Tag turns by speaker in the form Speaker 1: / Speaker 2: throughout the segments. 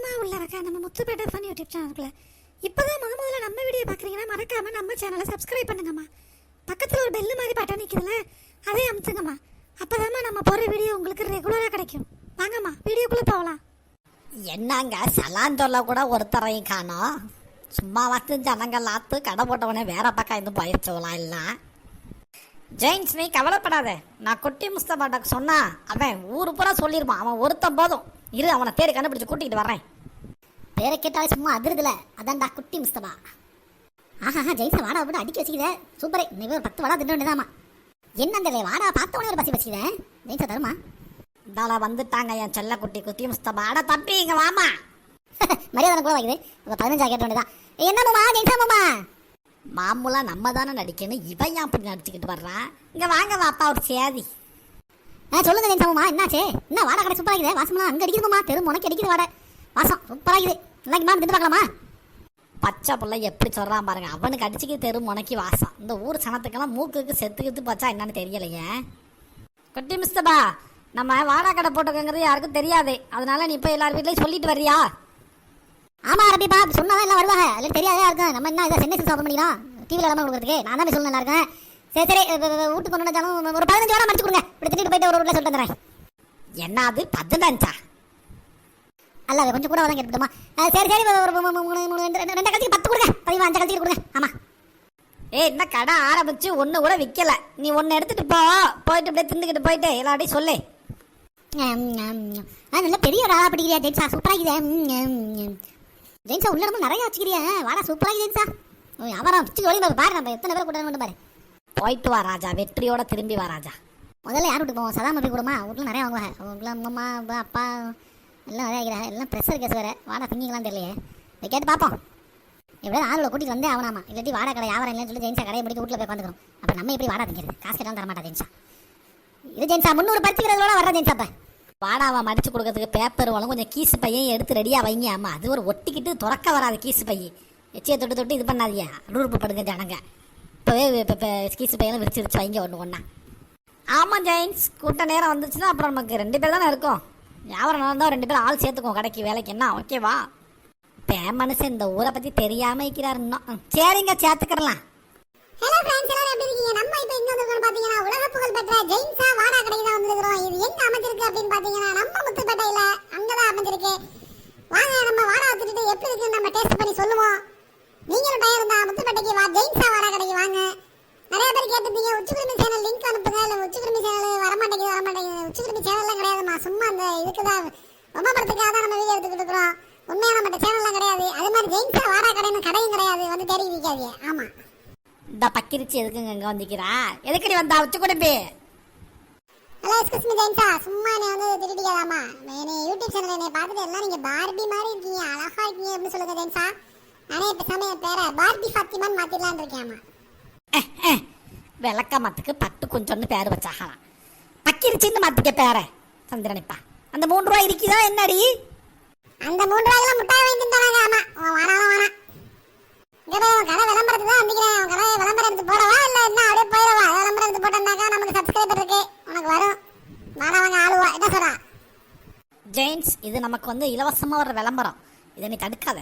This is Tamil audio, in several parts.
Speaker 1: வேகமாக உள்ள இருக்கா? நம்ம முத்துப்பேட்டை ஃபன் யூடியூப் சேனலுக்குள்ள. இப்போதான் முத முதல்ல நம்ம வீடியோ பார்க்குறீங்கன்னா மறக்காம நம்ம சேனலை சப்ஸ்கிரைப் பண்ணுங்கம்மா. பக்கத்தில் ஒரு பெல்லு மாதிரி பட்டன் நிற்குதுல அதே அமுத்துங்கம்மா. அப்போதாம்மா நம்ம போகிற வீடியோ உங்களுக்கு ரெகுலராக கிடைக்கும். வாங்கம்மா வீடியோக்குள்ளே போகலாம்.
Speaker 2: என்னங்க சலாந்தொல்ல கூட ஒருத்தரையும் காணோம். சும்மா வந்து ஜனங்கள் ஆத்து கடை போட்டவனே வேற பக்கம் இருந்து போயிடுச்சவலாம் எல்லாம். ஜெயின்ஸ் நீ கவலைப்படாத. நான் குட்டி முஸ்தபாட்டாக்கு சொன்னா அவன் ஊரு பூரா சொல்லிருப்பான். அவன் ஒருத்தன் போதும். இரு அவனை தேடி கண்டுபிடிச்சு கூட்டிகிட்டு வர்றேன்.
Speaker 3: பேரை கேட்டாலே சும்மா அதிருதுல. அதான்டா குட்டி முஸ்தபா. ஆஹா ஜெயிசா வாடா போட்டு அடிக்க வச்சுக்கிற. சூப்பரே இன்னைக்கு ஒரு பத்து வாடா தின்னு வேண்டியதாமா என்ன அந்த வாடா பார்த்தவனே ஒரு பசி வச்சுக்கிறேன் ஜெயிசா தருமா?
Speaker 2: தாலா வந்துட்டாங்க என் செல்ல குட்டி குட்டி முஸ்தபா. அட தப்பி இங்க வாமா
Speaker 3: மரியாதை கூட வைக்குது இப்போ பதினஞ்சா கேட்ட வேண்டியதான் என்ன மாமா ஜெயிசா மாமா?
Speaker 2: மாமூலா நம்ம தானே நடிக்கணும். இவன் ஏன் அப்படி நடிச்சுக்கிட்டு வர்றான் இங்கே வாங்க வாப்பா ஒரு சேதி.
Speaker 3: ஆ சொல்லுங்க ஜெயிசா மாமா என்னாச்சு? என்ன வாடா கடை சூப்பராக இருக்குது? வாசம்லாம் அங்கே அடிக்குதுமா தெரு முனைக்கு அடிக்குது வாடை. வாசம் சூப்பராக இருக்குது. நல்லா பார்க்கலாமா?
Speaker 2: பச்சை பிள்ளை எப்படி சொல்கிறான் பாருங்க. அவனுக்கு அடிச்சுக்கு தெரு முனைக்கு வாசம். இந்த ஊர் சனத்துக்கெல்லாம் மூக்குக்கு செத்து பச்சா என்னன்னு தெரியலையே. குட்டி மிஸ்தபா நம்ம வாடா கடை போட்டுக்கோங்கிறது யாருக்கும் தெரியாது. அதனால நீ இப்போ எல்லார் வீட்லையும் சொல்லிட்டு வர்றியா?
Speaker 3: ஆமா ரபிப்பா சொன்னாதான் எல்லாம் வருவாங்க. அதில் தெரியாதே இருக்கும் நம்ம என்ன இதை சென்னை சாப்பிட பண்ணிக்கலாம் டிவியில் இல்லாமல் கொடுக்குறதுக்கு. நான் தான் சொல்லணும் நல்லா இருக்கேன் சரி சரி வீட்டுக்கு கொண்டு வந்தாலும் ஒரு பதினஞ்சு வாரம் மடிச்சு கொடுங்க. இப்படி தின்னுட்டு போயிட்டு ஒரு வீட்டில் சொல்லிட்டு வந்துடுறேன்.
Speaker 2: என்ன அது? பதினஞ்சா
Speaker 3: அல்ல கொஞ்சம் கூட தான் கேட்டுமா சரி சரி ஒரு மூணு மூணு ரெண்டு ரெண்டு கழிச்சு பத்து கொடுங்க. பதிமூணு அஞ்சு கழிச்சு கொடுங்க. ஆமா.
Speaker 2: ஏய் என்ன கடை ஆரம்பிச்சு ஒண்ணு கூட விக்கல. நீ ஒன்னு எடுத்துட்டு போ. போயிட்டு அப்படியே தின்னுக்கிட்டு போயிட்டு எல்லார்ட்டையும் சொல்லு.
Speaker 3: நல்ல பெரிய ஒரு ஆளா பிடிக்கிறியா ஜெயின்ஸா? சூப்பரா இருக்குது ஜெயின்ஸா உள்ள நிறைய வச்சுக்கிறியா? வாடா சூப்பரா இருக்குது ஜெயின்ஸா. வியாபாரம் வச்சு ஒளி பாரு நம்ம எத்தனை பேர் கூட்டம் பாரு.
Speaker 2: போயிட்டு வா ராஜா. வெற்றியோட திரும்பி வா ராஜா.
Speaker 3: முதல்ல யார் வீட்டுக்கு போவோம்? சதாம போய் கூடமா வீட்டில் நிறைய வாங்குவாங்க வீட்டில் அம்மா அப்பா, எல்லாம் நிறைய வைக்கிறாங்க எல்லாம் ப்ரெஷர் கேஸ் வேறு. வாடா திங்கிங்களாம் தெரியலையே. இதை கேட்டு பார்ப்போம். எப்படியாவது ஆளுல கூட்டிட்டு வந்தே ஆகணாமா இல்லாட்டி வாடா கடை யாரும் இல்லைன்னு சொல்லி ஜெயின்ஸா கடையை பிடிக்க வீட்டில் போய் உட்காந்துக்கிறோம் அப்போ நம்ம எப்படி வாடா திங்கிறது? காசு கேட்டாலும் தரமாட்டா ஜெயின்ஸா? இது ஜெயின்ஸா முந்நூறு பறிச்சுக்கிறதோட வர ஜெயின்ஸா அப்போ.
Speaker 2: வாடாவை மடிச்சு கொடுக்கறதுக்கு பேப்பர் வளம் கொஞ்சம் கீசு பையன் எடுத்து ரெடியாக வைங்க அம்மா. அது ஒரு ஒட்டிக்கிட்டு துறக்க வராது கீசு பையன் எச்சியை தொட்டு தொட்டு இது பண்ணாதீங்க. ரூர்ப்பு படுங்க ஜனங்க. இப்போவே இப்போ இப்போ கீசு பையெல்லாம் விரிச்சிருச்சு வைங்க ஒன்று ஒன்றா ஆமாம் ஜெயின்ஸ். கூட்ட நேரம் வந்துச்சுன்னா அப்புறம் நமக்கு ரெண்டு பேர் தானே இருக்கோம். வியாபாரம் நடந்தால் ரெண்டு பேரும் ஆள் சேர்த்துக்கோ கடைக்கு வேலைக்கு. என்ன? ஓகேவா இப்போ என் மனுஷன் இந்த ஊரை பற்றி தெரியாமல் இருக்கிறாரு இன்னும். சரிங்க சேர்த்துக்கிறலாம்.
Speaker 3: ஹலோ ஃப்ரெண்ட்ஸ் எல்லாரும் எப்படி இருக்கீங்க? நம்ம இப்போ எங்க வந்திருக்கோம் பாத்தீங்கன்னா உலக புகழ் பெற்ற ஜெயின்ஸா வாடா கடைக்கு தான் வந்திருக்கிறோம். இது எங்க அமைஞ்சிருக்கு அப்படின்னு பாத்தீங்கன்னா நம்ம முத்துப்பேட்டையில அங்கதான் அமைஞ்சிருக்கு. வாங்க நம்ம வாடா வச்சுட்டு எப்படி இருக்குன்னு நம்ம டேஸ்ட் பண்ணி சொல்லுவோம். நீங்களும் டயர் இருந்தா முத்துப்பேட்டைக்கு வா. ஜெயின்ஸா வாடா கேட்டிருந்தீங்க உச்சிகுருமி சேனல் லிங்க் அனுப்புங்க. இல்ல உச்சிகுருமி சேனல் வர மாட்டேங்குது வர மாட்டேங்குது உச்சிகுருமி சேனல்லாம் கிடையாதுமா சும்மா அந்த இதுக்கு தான் ரொம்ப படத்துக்காக தான் நம்ம வீடியோ எடுத்துக்கிட்டு இருக்கிறோம். உண்மையா நம்மகிட்ட சேனல்லாம் கிடையாது. அது மாதிரி ஜெயின்ஸா வாடா கடைன்னு கடையும் கிடையாது. வந்து தேடி இருக்காதீங்க ஆமா.
Speaker 2: இந்த பக்கிரிச்சு எதுக்குங்க இங்கே வந்திக்கிறா? எதுக்கடி வந்தா உச்சி கொடுப்பி
Speaker 3: ஹலோ எக்ஸ்கூஸ் மீ ஜெயின்ஸா. சும்மா நீ வந்து திட்டிக்காதாமா நீ யூடியூப் சேனல் என்னை பார்த்துட்டு எல்லாம் நீங்க பார்பி மாதிரி இருக்கீங்க. அழகா இருக்கீங்க அப்படின்னு சொல்லுங்க ஜெயின்ஸா. நானே பேசாம என் பேரை. பார்பி ஃபாத்திமான்னு மாத்திடலான்னு இருக்கேன்
Speaker 2: விளக்கமத்துக்கு பட்டு கொஞ்சோன்னு பேர் வச்சாகலாம். பக்கிரிச்சின்னு மாத்திக்க பேரை சந்திரனிப்பா. அந்த மூன்று ரூபாய் இருக்குதா என்னடி?
Speaker 3: அந்த மூன்று ரூபாய்க்குலாம் முட்டாய் வாங்கி தந்தாங்க ஆமா வானாலும் வேணாம் இங்க கடை விளம்பரத்துக்கு தான் உன் கடை விளம்பரம் எடுத்து போடவா இல்ல என்ன அப்படியே போயிடவா? விளம்பரம் எடுத்து போட்டோம்னாக்கா நமக்கு சப்ஸ்கிரைபர் இருக்கு. உனக்கு வரும். வாடவங்க ஆளுவா என்ன சொல்றா?
Speaker 2: ஜெயின்ஸ் இது நமக்கு வந்து இலவசமா வர விளம்பரம். இதை நீ தடுக்காத.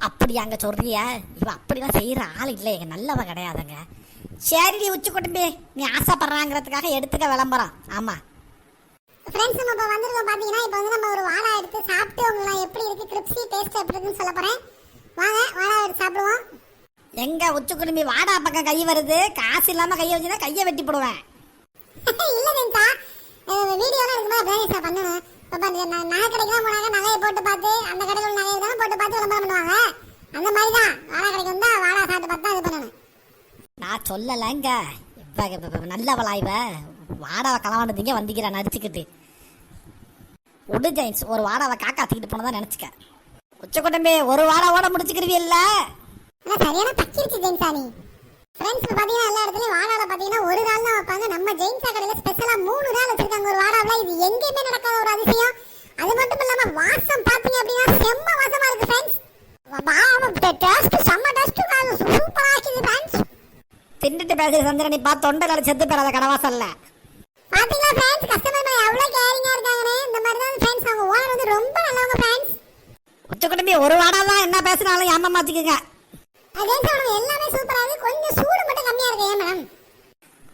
Speaker 2: அப்படி அங்க சொல்றிய? இவ அப்படிலாம் செய்யற ஆள் இல்லை. எங்க நல்லவ கிடையாதுங்க. சரிடி உச்சி கொட்டும்பி. நீ ஆசைப்படுறாங்கிறதுக்காக எடுத்துக்க விளம்பரம். ஆமா.
Speaker 3: ஃப்ரெண்ட்ஸ் நம்ம இப்போ வந்திருக்கோம் பார்த்தீங்கன்னா இப்போ வந்து நம்ம ஒரு வாழை எடுத்து சாப்பிட்டு உங்களுக்கு எப்படி இருக்கு? கிரிப்ஸி டேஸ்ட் எப்படி இருக்குன்னு சொல்ல போறேன். வாங்க வாழை எடுத்து சாப்பிடுவோம்.
Speaker 2: எங்க உச்சி குடும்பி வாடா பக்கம் கை வருது. காசு இல்லாம கையை வச்சுன்னா கையை வெட்டி போடுவேன்.
Speaker 3: இல்ல நின்ட்டா வீடியோலாம் இருக்கும்போது பிராணிஸ் நான் பண்ணணும். இப்போ நான் நகை கடைக்கு போனாங்க நகையை போட்டு பார்த்து அந்த கடையில் உள்ள நகையை போட்டு பார்த்து விளம்பரம் பண்ணுவாங்க. அந்த மாதிரி தான் வாழை கடைக்கு வந்தா வாழை சாப்பிட்டு பார்த்து தான் இது பண்ணணும்.
Speaker 2: நான் சொல்லலைங்க. நல்லவளா இவ. வாடாவை கலவானதுங்க வந்திக்கிறா நடிச்சுக்கிட்டு. உடு ஜெயின்ஸ். ஒரு வாடாவை காக்கா தூக்கிட்டு போனதா உச்ச குட்டம்பே ஒரு வாடாவோட முடிச்சுக்கிருவியல்ல?
Speaker 3: ஆனா சரியான பச்சிருச்சு ஜெயின்ஸா நீ ஃப்ரெண்ட்ஸ் பார்த்தீங்கன்னா எல்லா இடத்துலையும் வாடாவில் பார்த்தீங்கன்னா ஒரு நாள் தான் வைப்பாங்க. நம்ம ஜெயின்ஸா கடையில் ஸ்பெஷலாக மூணு நாள் வச்சிருக்காங்க. ஒரு வாடாவில் இது எங்கேயுமே நடக்காத ஒரு அதிசயம். அது மட்டும் இல்லாமல் வாசம் பார்த்தீங்க அப்படின்னா செம்ம வாசமாக இருக்கு ஃப்ரெண்ட்ஸ் டேஸ்ட் செம்ம டேஸ்ட் சூப்பரா இருக்குது ஃப்ரெண்ட்ஸ்
Speaker 2: பேசுற சந்திரனிப்பா தொண்டையில செத்து பெறாத கடவாசல்ல
Speaker 3: பாத்தீங்களா ஃப்ரெண்ட்ஸ் கஸ்டமர் எவ்வளவு கேரிங்கா இந்த மாதிரி தான் ஃப்ரெண்ட்ஸ் அவங்க ஓனர் வந்து ரொம்ப நல்லவங்க ஃப்ரெண்ட்ஸ்
Speaker 4: உச்ச குடும்பி ஒரு வாடா தான் என்ன பேசினாலும் ஏமாமாச்சுக்குங்க
Speaker 3: ஜெயின்ஸ் உனக்கு எல்லாமே சூப்பரா இருக்கு கொஞ்சம் சூடு மட்டும் கம்மியா இருக்கு ஏன் மேடம்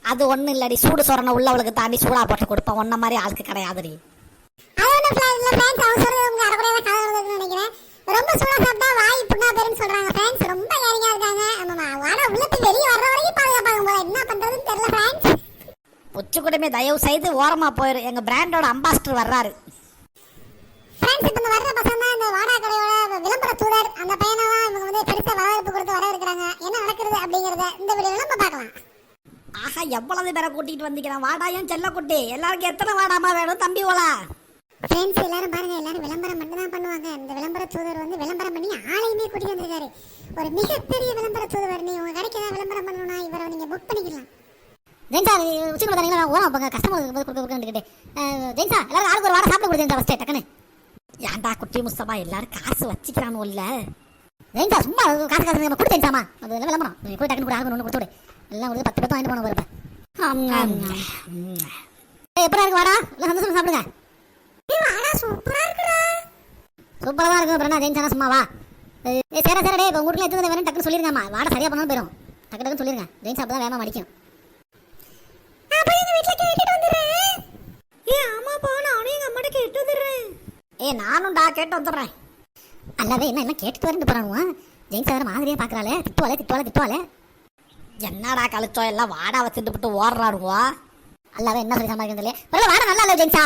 Speaker 4: அது ஒண்ணும் இல்லடி. சூடு சொரண உள்ளவளுக்கு தாண்டி சூடா போட்டு கொடுப்பேன் ஒன்ன மாதிரி ஆளுக்கு கிடையாதுடி.
Speaker 3: அது இல்ல ஃப்ரெண்ட்ஸ் அவங்க சொல்றது உங்க வருதுன்னு நினைக்கிறேன். ரொம்ப சூடா சாப்பிட்டா வாய் புண்ணா பேருன்னு சொல்றாங்க ஃப்ரெண்ட்ஸ் ரொம்ப ஏரிங்கா இருக்காங்க ஆமா வாடா உள்ளத்து வெளியே வர்ற வரைக்கும் பாதுகாப்பாங்க போல என்ன பண்றதுன்னு தெரியல ஃப்ரெண்ட்ஸ்
Speaker 4: குடும்பி தயவு செய்து ஓரமா போயிரு. எங்க பிராண்டோட அம்பாஸ்டர் வர்றாரு.
Speaker 3: ஃப்ரெண்ட்ஸ் இப்போ வர்ற பசங்க இந்த வாடா கடையோட விளம்பர தூதர் அந்த பையனை தான் இவங்க வந்து பெருசா வரவேற்பு கொடுத்து வர இருக்கிறாங்க. என்ன நடக்குது அப்படிங்கறத இந்த வீடியோல நம்ம பார்க்கலாம்.
Speaker 4: ஆஹா எவ்வளவு பேரை கூட்டிட்டு வந்திருக்கிறான்? வாடாயும் செல்லக்குட்டி? எல்லாருக்கும் எத்தனை வாடாமா வேணும் தம்பி ஓலா?
Speaker 3: ஃப்ரெண்ட்ஸ் எல்லாரும் பாருங்க எல்லாரும் விளம்பரம் மட்டும் தான் பண்ணுவாங்க. இந்த விளம்பர தூதர் வந்து விளம்பரம் பண்ணி ஆளையுமே கூட்டிட்டு வந்திருக்காரு. ஒரு மிகப்பெரிய விளம்பர தூதர் நீ உங்க கடைக்கு ஏதாவது விளம்பரம் பண்ணணும்னா இவரை நீங்க புக் பண்ணிக்கலாம்.
Speaker 4: ஜெயின்சா உச்சி கொடுத்தீங்களா ஓரம் போங்க கஸ்டமர் கொடுக்க கொடுக்க ஜெயின்சா எல்லாரும் ஆளுக்கு ஒரு வாடகை சாப்பிட கொடுத்தேன் ஃபஸ்ட்டு டக்குன்னு. ஏன்டா குட்டி முஸ்தபா எல்லாரும் காசு வச்சுக்கிறானு இல்ல? ஜெயின்சா சும்மா காசு காசு நம்ம கொடுத்து ஜெயின்சாமா அது எல்லாம் விளம்பரம். நீ போய் டக்குன்னு கூட ஆளுக்கு ஒன்று கொடுத்து விடு. எல்லாம் கொடுத்து பத்து பத்து வாங்கிட்டு போன போறப்ப எப்படி இருக்கு வாடா? சந்தோஷமா சாப்பிடுங்க.
Speaker 3: வாடா சூப்பரா இருக்குடா.
Speaker 4: சூப்பராக தான் இருக்கும் என்ன? ஜெயின்சானா சும்மா வா சரி சரி டே இப்போ உங்க வீட்டில் எத்தனை வேணும் டக்குன்னு சொல்லிருங்கம்மா. வாடகை சரியா பண்ணாலும் போயிடும் டக்கு டக்குன்னு சொல்லிருங்க. ஜெயின்சா அப்போ தான் வேகமாக மடிக்கும்
Speaker 3: போய் எங்க வீட்ல கேட்டுட்டு வந்துடுறேன்.
Speaker 2: ஏ ஆமாப்பா நானும் எங்க அம்மாட்ட கேட்டு வந்துடுறேன்.
Speaker 4: ஏ நானும்டா கேட்டு வந்துடுறேன். அல்லவே என்ன என்ன கேட்டுட்டு வரண்டு போறானுவா ஜெயின்ஸ் வேற மாதிரியா பாக்குறாளே. திட்டுவாளே திட்டுவாளே திட்டுவாளே. என்னடா கழிச்சோ எல்லாம் வாடா வச்சுட்டு விட்டு ஓடுறாடுவா அல்லவே என்ன சொல்லி சமாளிக்கிறது இல்லையா பரவாயில்ல வாடா நல்லா இல்லை ஜெயின்ஸா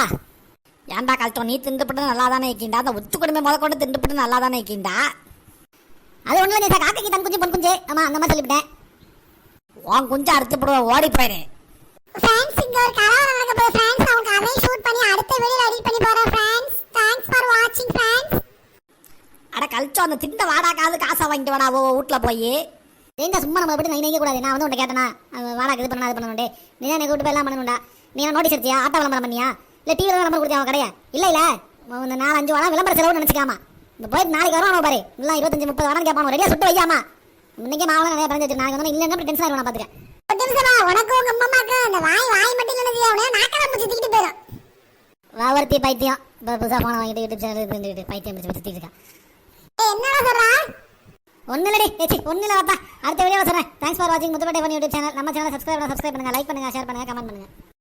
Speaker 4: ஏன்டா கழிச்சோ நீ திண்டுபிட்டு நல்லா தானே இருக்கீண்டா? அந்த குடும்பம் முத கொண்டு திண்டுபிட்டு நல்லா தானே இருக்கீண்டா? அது ஒண்ணும் இல்லை ஜெயின்ஸா காக்கைக்கு தன் குஞ்சு பொன் குஞ்சு. ஆமா அந்த மாதிரி சொல்லிவிட்டேன். உன் குஞ்சு அறுத்து போடுவேன் ஓடி போயிரு.
Speaker 3: ஃப்ரெண்ட்ஸ் இங்க ஒரு கலவரம் நடக்க போகுது ஃப்ரெண்ட்ஸ் அவங்க அதையும் ஷூட் பண்ணி அடுத்த வீடியோல எடிட் பண்ணி போறேன் ஃப்ரெண்ட்ஸ் தேங்க்ஸ் ஃபார் வாட்சிங் ஃப்ரெண்ட்ஸ்
Speaker 4: அட கழிச்சோ அந்த திண்ட வாடாக்காவது காசை வாங்கிட்டு வாடா ஓ வீட்டுல போய். ஏங்க சும்மா நம்ம எப்படி நினைக்க கூடாது? நான் வந்து உன்ட்ட கேட்டேனா அவன் வாடகை இது பண்ணணும் அது பண்ணணும்டே நீ தான் எனக்கு கூட்டு போய் எல்லாம் பண்ணணும்டா. நீ என்ன நோட்டீஸ் எடுத்தியா ஆட்டோ விளம்பரம் பண்ணியா? இல்லை டிவியில் தான் விளம்பரம் கொடுத்தியா அவன் கடையா. இல்லை இல்லை. இந்த நாலு அஞ்சு வாரம் விளம்பர செலவு நினச்சிக்காமா. இந்த போய் நாளைக்கு வரும் பாரு. இல்லை இருபத்தஞ்சு முப்பது வாரம் கேட்பான் ரெடியாக சுட்டு வைக்காமா இன்னைக்கே மாவளம் நிறைய பிறந்து வச்சிருக்கேன் நாளைக்கு வந்து இல்லைன்னா அப்படி டென்ஷன் ஆகிடும் பார்த்துக்கேன்
Speaker 3: நிமிஷமா உனக்கு உங்க அம்மாக்கு அந்த வாய் வாய் மட்டும் இல்லைன்னு அவனே நாக்கடா முடிச்சு தூக்கிட்டு போயிடும்.
Speaker 4: வாவர்த்தி பைத்தியம். இப்போ புதுசாக போன வாங்கிட்டு யூடியூப் சேனல் இருந்துட்டு பைத்தியம் பிடிச்சி சுற்றிட்டு இருக்கான்
Speaker 3: என்னடா சொல்றா?
Speaker 4: ஒன்றும் இல்லடி. ஏச்சி ஒன்றும் இல்லை பார்த்தா அடுத்த வீடியோவில் சொல்கிறேன் தேங்க்ஸ் ஃபார் வாட்சிங் முத்துப்பேட்டை பண்ணி யூடியூப் சேனல் நம்ம சேனல் சப்ஸ்கிரைப் சப்ஸ்கிரைப் பண்ணுங்கள் லைக் பண்ணுங்கள் ஷேர் பண்ணுங்கள் கமெண்ட் பண்ணுங்கள்